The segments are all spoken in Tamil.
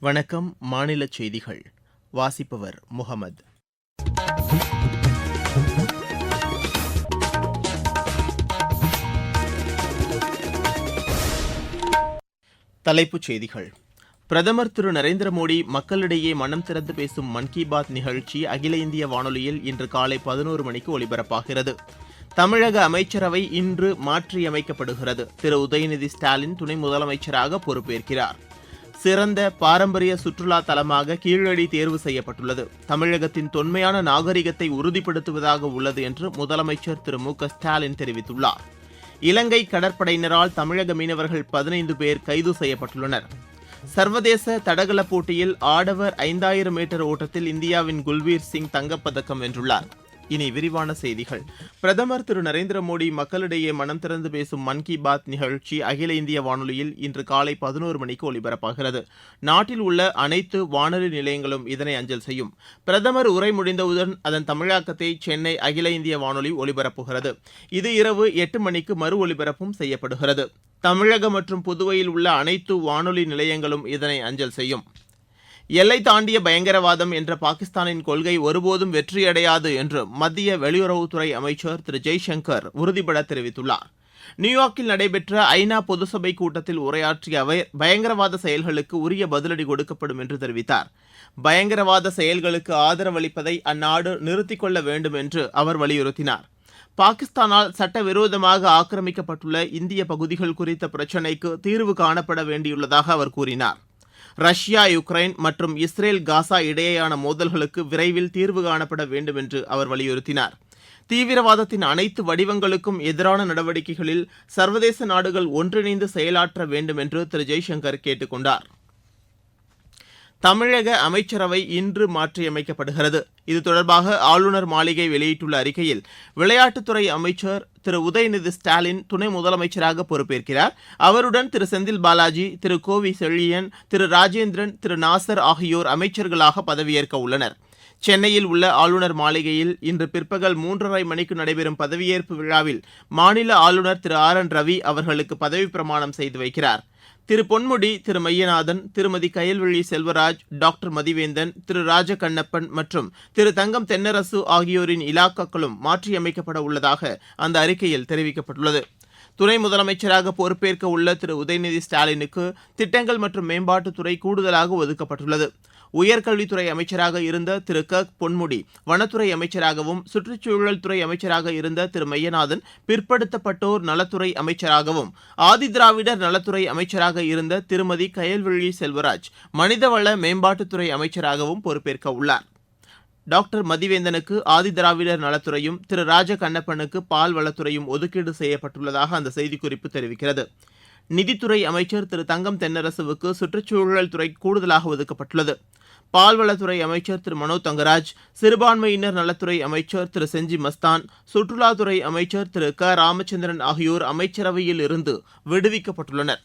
வணக்கம் மாநில செய்திகள். வாசிப்பவர் முகமது. தலைப்புச் செய்திகள். பிரதமர் திரு. நரேந்திர மோடி மக்களிடையே மனம் திறந்து பேசும் மன் கி பாத் நிகழ்ச்சி அகில இந்திய வானொலியில் இன்று காலை பதினோரு மணிக்கு ஒலிபரப்பாகிறது. தமிழக அமைச்சரவை இன்று மாற்றியமைக்கப்படுகிறது. திரு. உதயநிதி ஸ்டாலின் துணை முதலமைச்சராக பொறுப்பேற்கிறார். சிறந்த பாரம்பரிய சுற்றுலா தலமாக கீழடி தேர்வு செய்யப்பட்டுள்ளது. தமிழகத்தின் தொன்மையான நாகரிகத்தை உறுதிப்படுத்துவதாக உள்ளது என்று முதலமைச்சர் திரு மு ஸ்டாலின் தெரிவித்துள்ளார். இலங்கை கடற்படையினரால் தமிழக மீனவர்கள் பதினைந்து பேர் கைது செய்யப்பட்டுள்ளனர். சர்வதேச தடகள போட்டியில் ஆடவர் ஐந்தாயிரம் மீட்டர் ஓட்டத்தில் இந்தியாவின் குல்வீர் சிங் தங்கப்பதக்கம் வென்றுள்ளார். இனி விரிவான செய்திகள். பிரதமர் திரு நரேந்திர மோடி மக்களிடையே மனம் திறந்து பேசும் மன் கி பாத் நிகழ்ச்சி அகில இந்திய வானொலியில் இன்று காலை பதினோரு மணிக்கு ஒலிபரப்பாகிறது. நாட்டில் உள்ள அனைத்து வானொலி நிலையங்களும் இதனை அஞ்சல் செய்யும். பிரதமர் உரை முடிந்தவுடன் அதன் தமிழாக்கத்தை சென்னை அகில இந்திய வானொலி ஒலிபரப்புகிறது. இது இரவு எட்டு மணிக்கு மறு ஒலிபரப்பும் செய்யப்படுகிறது. தமிழகம் மற்றும் புதுவையில் உள்ள அனைத்து வானொலி நிலையங்களும் இதனை அஞ்சல் செய்யும். எல்லை தாண்டிய பயங்கரவாதம் என்ற பாகிஸ்தானின் கொள்கை ஒருபோதும் வெற்றியடையாது என்று மத்திய வெளியுறவுத்துறை அமைச்சர் திரு ஜெய்சங்கர் உறுதிபட தெரிவித்துள்ளார். நியூயார்க்கில் நடைபெற்ற ஐநா பொதுசபை கூட்டத்தில் உரையாற்றிய அவர் பயங்கரவாத செயல்களுக்கு உரிய பதிலடி கொடுக்கப்படும் என்று தெரிவித்தார். பயங்கரவாத செயல்களுக்கு ஆதரவளிப்பதை அந்நாடு நிறுத்திக் கொள்ள வேண்டும் என்று அவர் வலியுறுத்தினார். பாகிஸ்தானால் சட்டவிரோதமாக ஆக்கிரமிக்கப்பட்டுள்ள இந்திய பகுதிகள் குறித்த பிரச்சினைக்கு தீர்வு காணப்பட வேண்டியுள்ளதாக அவர் கூறினார். ரஷ்யா யுக்ரைன் மற்றும் இஸ்ரேல் காசா இடையேயான மோதல்களுக்கு விரைவில் தீர்வு காணப்பட வேண்டும் என்று அவர் வலியுறுத்தினார். தீவிரவாதத்தின் அனைத்து வடிவங்களுக்கும் எதிரான நடவடிக்கைகளில் சர்வதேச நாடுகள் ஒன்றிணைந்து செயலாற்ற வேண்டும் என்று திரு ஜெய்சங்கர் கேட்டுக் தமிழக அமைச்சரவை இன்று மாற்றியமைக்கப்படுகிறது. இது தொடர்பாக ஆளுநர் மாளிகை வெளியிட்டுள்ள அறிக்கையில் விளையாட்டுத்துறை அமைச்சர் திரு உதயநிதி ஸ்டாலின் துணை முதலமைச்சராக பொறுப்பேற்கிறார். அவருடன் திரு செந்தில் பாலாஜி திரு கோவி செழியன் திரு ராஜேந்திரன் திரு நாசர் ஆகியோர் அமைச்சர்களாக பதவியேற்க உள்ளனர். சென்னையில் உள்ள ஆளுநர் மாளிகையில் இன்று பிற்பகல் மூன்றரை மணிக்கு நடைபெறும் பதவியேற்பு விழாவில் மாநில ஆளுநர் திரு ஆர் என் ரவி அவர்களுக்கு பதவிப் பிரமாணம் செய்து வைக்கிறார். திரு பொன்முடி திரு மையநாதன் திருமதி கயல்விழி செல்வராஜ் டாக்டர் மதிவேந்தன் திரு ராஜகண்ணப்பன் மற்றும் திரு தங்கம் தென்னரசு ஆகியோரின் இலாக்காக்களும் மாற்றியமைக்கப்பட உள்ளதாக அந்த அறிக்கையில் தெரிவிக்கப்பட்டுள்ளது. துணை முதலமைச்சராக பொறுப்பேற்க உள்ள திரு உதயநிதி ஸ்டாலினுக்கு திட்டங்கள் மற்றும் மேம்பாட்டுத்துறை கூடுதலாக ஒதுக்கப்பட்டுள்ளது. உயர்கல்வித்துறை அமைச்சராக இருந்த திரு. க. பொன்முடி வனத்துறை அமைச்சராகவும் சுற்றுச்சூழல் துறை அமைச்சராக இருந்த திரு. மையநாதன் பிற்படுத்தப்பட்டோர் நலத்துறை அமைச்சராகவும் ஆதிதிராவிடர் நலத்துறை அமைச்சராக இருந்த திருமதி கயல்விழி செல்வராஜ் மனிதவள மேம்பாட்டுத்துறை அமைச்சராகவும் பொறுப்பேற்க உள்ளார். டாக்டர் மதிவேந்தனுக்கு ஆதிதிராவிடர் நலத்துறையும் திரு. ராஜ கண்ணப்பனுக்கு பால் வளத்துறையும் ஒதுக்கீடு செய்யப்பட்டுள்ளதாக அந்த செய்திக்குறிப்பு தெரிவிக்கிறது. நிதித்துறை அமைச்சர் திரு. தங்கம் தென்னரசுவுக்கு சுற்றுச்சூழல் துறை கூடுதலாக ஒதுக்கப்பட்டுள்ளது. பால்வளத்துறை அமைச்சர் திரு. மனோ தங்கராஜ் சிறுபான்மையினர் நலத்துறை அமைச்சர் திரு. செஞ்சி மஸ்தான் சுற்றுலாத்துறை அமைச்சர் திரு. க. ராமச்சந்திரன் ஆகியோர் அமைச்சரவையில் இருந்து விடுவிக்கப்பட்டுள்ளனர்.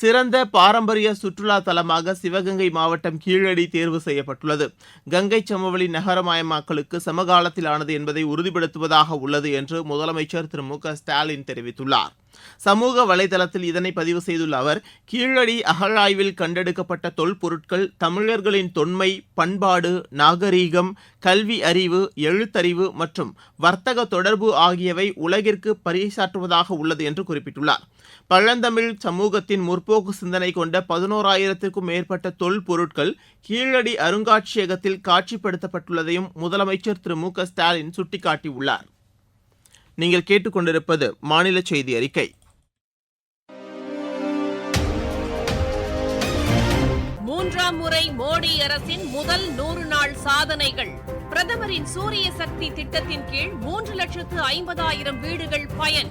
சிறந்த பாரம்பரிய சுற்றுலா தலமாக சிவகங்கை மாவட்டம் கீழடி தேர்வு செய்யப்பட்டுள்ளது. கங்கை சமவெளி நகரமயமாக்கலுக்கு சமகாலத்திலானது என்பதை உறுதிப்படுத்துவதாக உள்ளது என்று முதலமைச்சர் திரு மு ஸ்டாலின் தெரிவித்துள்ளார். சமூக வலைதளத்தில் இதனை பதிவு செய்துள்ள அவர் கீழடி அகழாய்வில் கண்டெடுக்கப்பட்ட தொல்பொருட்கள் தமிழர்களின் தொன்மை பண்பாடு நாகரீகம் கல்வி அறிவு எழுத்தறிவு மற்றும் வர்த்தக தொடர்பு ஆகியவை உலகிற்கு பறைசாற்றுவதாக உள்ளது என்று குறிப்பிட்டுள்ளார். பழந்தமிழ் சமூகத்தின் முற்போக்கு சிந்தனை கொண்ட பதினோராயிரத்திற்கும் மேற்பட்ட தொல்பொருட்கள் கீழடி அருங்காட்சியகத்தில் காட்சிப்படுத்தப்பட்டுள்ளதையும் முதலமைச்சர் திரு மு க ஸ்டாலின் சுட்டிக்காட்டியுள்ளார். நீங்கள் கேட்டுக்கொண்டிருப்பது மாநில செய்தி அறிக்கை. மூன்றாம் முறை மோடி அரசின் முதல் நூறு நாள் சாதனைகள். பிரதமரின் சூரிய சக்தி திட்டத்தின் கீழ் மூன்று லட்சத்து ஐம்பதாயிரம் வீடுகள் பயன்.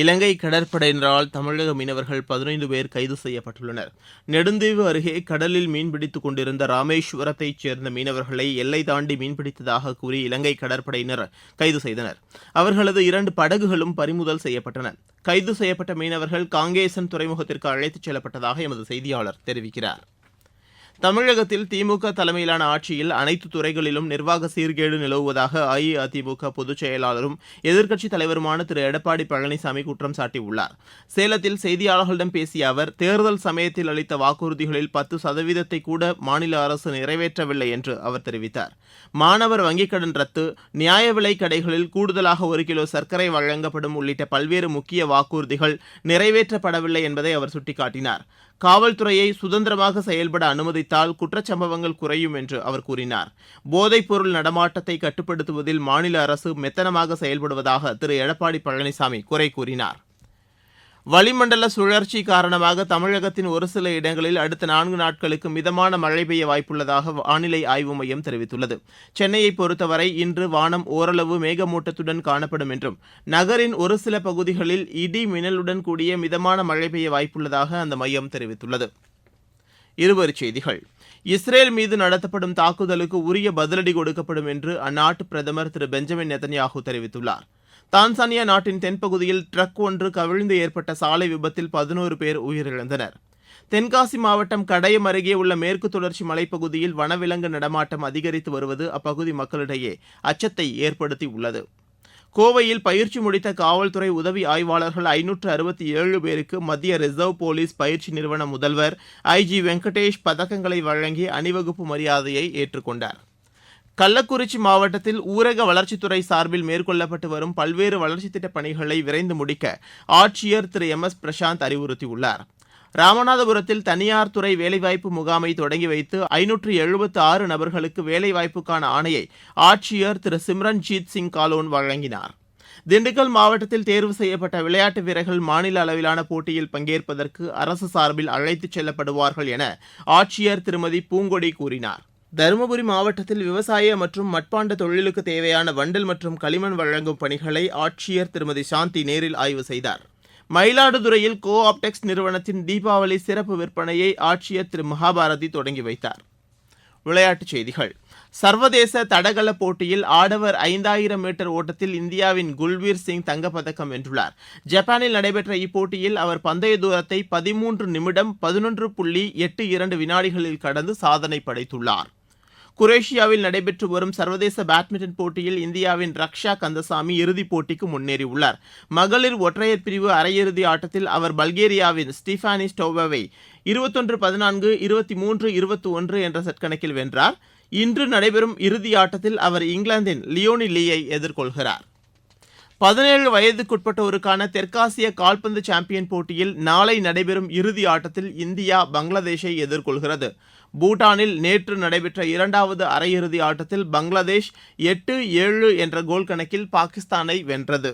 இலங்கை கடற்படையினரால் தமிழக மீனவர்கள் பதினைந்து பேர் கைது செய்யப்பட்டுள்ளனர். நெடுந்தீவு அருகே கடலில் மீன்பிடித்துக் கொண்டிருந்த ராமேஸ்வரத்தைச் சேர்ந்த மீனவர்களை எல்லை தாண்டி மீன்பிடித்ததாக கூறி இலங்கை கடற்படையினர் கைது செய்தனர். அவர்களது இரண்டு படகுகளும் பறிமுதல் செய்யப்பட்டன. கைது செய்யப்பட்ட மீனவர்கள் காங்கேசன் துறைமுகத்திற்கு அழைத்துச் செல்லப்பட்டதாக எமது செய்தியாளர் தெரிவிக்கிறார். தமிழகத்தில் திமுக தலைமையிலான ஆட்சியில் அனைத்து துறைகளிலும் நிர்வாக சீர்கேடு நிலவுவதாக அஇஅதிமுக பொதுச் செயலாளரும் எதிர்க்கட்சித் தலைவருமான திரு. எடப்பாடி பழனிசாமி குற்றம் சாட்டியுள்ளார். சேலத்தில் செய்தியாளர்களிடம் பேசிய அவர் தேர்தல் சமயத்தில் அளித்த வாக்குறுதிகளில் பத்து சதவீதத்தை கூட மாநில அரசு நிறைவேற்றவில்லை என்று அவர் தெரிவித்தார். மாணவர் வங்கிக் கடன் ரத்து நியாய விலை கடைகளில் கூடுதலாக ஒரு கிலோ சர்க்கரை வழங்கப்படும் உள்ளிட்ட பல்வேறு முக்கிய வாக்குறுதிகள் நிறைவேற்றப்படவில்லை என்பதை அவர் சுட்டிக்காட்டினார். காவல்துறையை சுதந்திரமாக செயல்பட அனுமதித்தால் குற்றச்சம்பவங்கள் குறையும் என்று அவர் கூறினார். போதைப்பொருள் நடமாட்டத்தை கட்டுப்படுத்துவதில் மாநில அரசு மெத்தனமாக செயல்படுவதாக திரு. எடப்பாடி பழனிசாமி குறை கூறினார். வளிமண்டல சுழற்சி காரணமாக தமிழகத்தின் ஒரு சில இடங்களில் அடுத்த நான்கு நாட்களுக்கு மிதமான மழை பெய்ய வாய்ப்புள்ளதாக வானிலை ஆய்வு மையம் தெரிவித்துள்ளது. சென்னையை பொறுத்தவரை இன்று வானம் ஓரளவு மேகமூட்டத்துடன் காணப்படும் என்றும் நகரின் ஒரு சில பகுதிகளில் இடி மின்னலுடன் கூடிய மிதமான மழை பெய்ய வாய்ப்புள்ளதாக அந்த மையம் தெரிவித்துள்ளது. இருவரிச் செய்திகள். இஸ்ரேல் மீது நடத்தப்படும் தாக்குதலுக்கு உரிய பதிலடி கொடுக்கப்படும் என்று அந்நாட்டு பிரதமர் திரு பெஞ்சமின் நெத்தன்யாகு தெரிவித்துள்ளார். தான்சானியா நாட்டின் தென்பகுதியில் ட்ரக் ஒன்று கவிழ்ந்து ஏற்பட்ட சாலை விபத்தில் பதினோரு பேர் உயிரிழந்தனர். தென்காசி மாவட்டம் கடையம் அருகே உள்ள மேற்கு தொடர்ச்சி மலைப்பகுதியில் வனவிலங்கு நடமாட்டம் அதிகரித்து வருவது அப்பகுதி மக்களிடையே அச்சத்தை ஏற்படுத்தி உள்ளது கோவையில் பயிற்சி முடித்த காவல்துறை உதவி ஆய்வாளர்கள் ஐநூற்று அறுபத்தி ஏழு பேருக்கு மத்திய ரிசர்வ் போலீஸ் பயிற்சி நிறுவன முதல்வர் ஐஜி வெங்கடேஷ் பதக்கங்களை வழங்கி அணிவகுப்பு மரியாதையை ஏற்றுக்கொண்டார். கள்ளக்குறிச்சி மாவட்டத்தில் ஊரக வளர்ச்சித்துறை சார்பில் மேற்கொள்ளப்பட்டு வரும் பல்வேறு வளர்ச்சித் திட்டப் பணிகளை விரைந்து முடிக்க ஆட்சியர் திரு எம் எஸ் பிரசாந்த் அறிவுறுத்தியுள்ளார். ராமநாதபுரத்தில் தனியார் துறை வேலைவாய்ப்பு முகாமை தொடங்கி வைத்து ஐநூற்று எழுபத்து ஆறு நபர்களுக்கு வேலைவாய்ப்புக்கான ஆணையை ஆட்சியர் திரு சிம்ரன்ஜீத் சிங் காலோன் வழங்கினார். திண்டுக்கல் மாவட்டத்தில் தேர்வு செய்யப்பட்ட விளையாட்டு வீரர்கள் மாநில அளவிலான போட்டியில் பங்கேற்பதற்கு அரசு சார்பில் அழைத்துச் செல்லப்படுவார்கள் என ஆட்சியர் திருமதி பூங்கொடி கூறினார். தருமபுரி மாவட்டத்தில் விவசாய மற்றும் மட்பாண்ட தொழிலுக்கு தேவையான வண்டல் மற்றும் களிமண் வழங்கும் பணிகளை ஆட்சியர் திருமதி சாந்தி நேரில் ஆய்வு செய்தார். மயிலாடுதுறையில் கோ ஆப்டெக்ஸ் நிறுவனத்தின் தீபாவளி சிறப்பு விற்பனையை ஆட்சியர் திரு மகாபாரதி தொடங்கி வைத்தார். விளையாட்டுச் செய்திகள். சர்வதேச தடகள போட்டியில் ஆடவர் ஐந்தாயிரம் மீட்டர் ஓட்டத்தில் இந்தியாவின் குல்வீர் சிங் தங்கப்பதக்கம் வென்றுள்ளார். ஜப்பானில் நடைபெற்ற இப்போட்டியில் அவர் பந்தய தூரத்தை பதிமூன்று நிமிடம் பதினொன்று புள்ளி எட்டு இரண்டு வினாடிகளில் கடந்து சாதனை படைத்துள்ளார். குரேஷியாவில் நடைபெற்று வரும் சர்வதேச பேட்மிண்டன் போட்டியில் இந்தியாவின் ரக்ஷா கந்தசாமி இறுதிப் போட்டிக்கு முன்னேறியுள்ளார். மகளிர் ஒற்றையர் பிரிவு அரையிறுதி ஆட்டத்தில் அவர் பல்கேரியாவின் ஸ்டீஃபானி ஸ்டோவாவை இருபத்தொன்று பதினான்கு இருபத்தி மூன்று இருபத்தி ஒன்று என்ற செட் கணக்கில் வென்றார். இன்று நடைபெறும் இறுதி ஆட்டத்தில் அவர் இங்கிலாந்தின் லியோனி லீயை எதிர்கொள்கிறார். பதினேழு வயதுக்குட்பட்டோருக்கான தெற்காசிய கால்பந்து சாம்பியன் போட்டியில் நாளை நடைபெறும் இறுதி ஆட்டத்தில் இந்தியா பங்களாதேஷை எதிர்கொள்கிறது. பூட்டானில் நேற்று நடைபெற்ற இரண்டாவது அரையிறுதி ஆட்டத்தில் பங்களாதேஷ் எட்டு ஏழு என்ற கோல் கணக்கில் பாகிஸ்தானை வென்றது.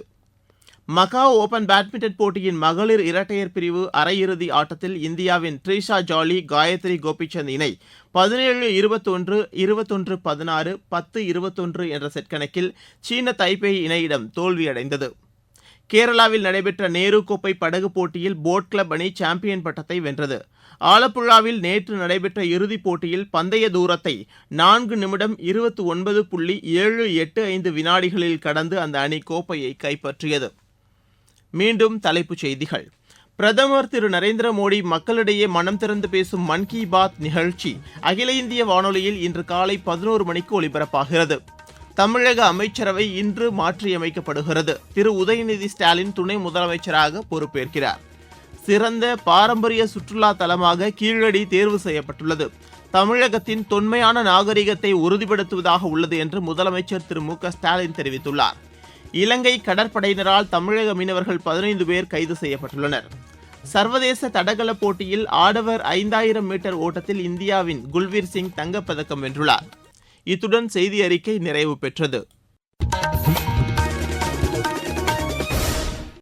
மகாவ் ஓபன் பேட்மிண்டன் போட்டியின் மகளிர் இரட்டையர் பிரிவு அரையிறுதி ஆட்டத்தில் இந்தியாவின் ட்ரீஷா ஜாலி காயத்ரி கோபிச்சந்த் இணை பதினேழு இருபத்தொன்று இருபத்தொன்று பதினாறு பத்து இருபத்தொன்று என்ற செட் கணக்கில் சீன தைப்பேய் இணையிடம் தோல்வியடைந்தது. கேரளாவில் நடைபெற்ற நேரு கோப்பை படகு போட்டியில் போட் கிளப் அணி சாம்பியன் பட்டத்தை வென்றது. ஆலப்புழாவில் நேற்று நடைபெற்ற இறுதிப் போட்டியில் பந்தய தூரத்தை நான்கு நிமிடம் இருபத்தி ஒன்பது புள்ளி ஏழு எட்டு ஐந்து வினாடிகளில் கடந்து அந்த அணி கோப்பையை கைப்பற்றியது. மீண்டும் தலைப்புச் செய்திகள். பிரதமர் திரு நரேந்திர மோடி மக்களிடையே மனம் திறந்து பேசும் மன் கி பாத் நிகழ்ச்சி அகில இந்திய வானொலியில் இன்று காலை பதினோரு மணிக்கு ஒலிபரப்பாகிறது. தமிழக அமைச்சரவை இன்று மாற்றியமைக்கப்படுகிறது. திரு உதயநிதி ஸ்டாலின் துணை முதலமைச்சராக பொறுப்பேற்கிறார். சிறந்த பாரம்பரிய சுற்றுலா தலமாக கீழடி தேர்வு செய்யப்பட்டுள்ளது. தமிழகத்தின் தொன்மையான நாகரிகத்தை உறுதிப்படுத்துவதாக உள்ளது என்று முதலமைச்சர் திரு மு க ஸ்டாலின் தெரிவித்துள்ளார். இலங்கை கடற்படையினரால் தமிழக மீனவர்கள் பதினைந்து பேர் கைது செய்யப்பட்டுள்ளனர். சர்வதேச தடகள போட்டியில் ஆடவர் ஐந்தாயிரம் மீட்டர் ஓட்டத்தில் இந்தியாவின் குல்வீர் சிங் தங்கப்பதக்கம் வென்றுள்ளார். இத்துடன் செய்தி அறிக்கை நிறைவு பெற்றது.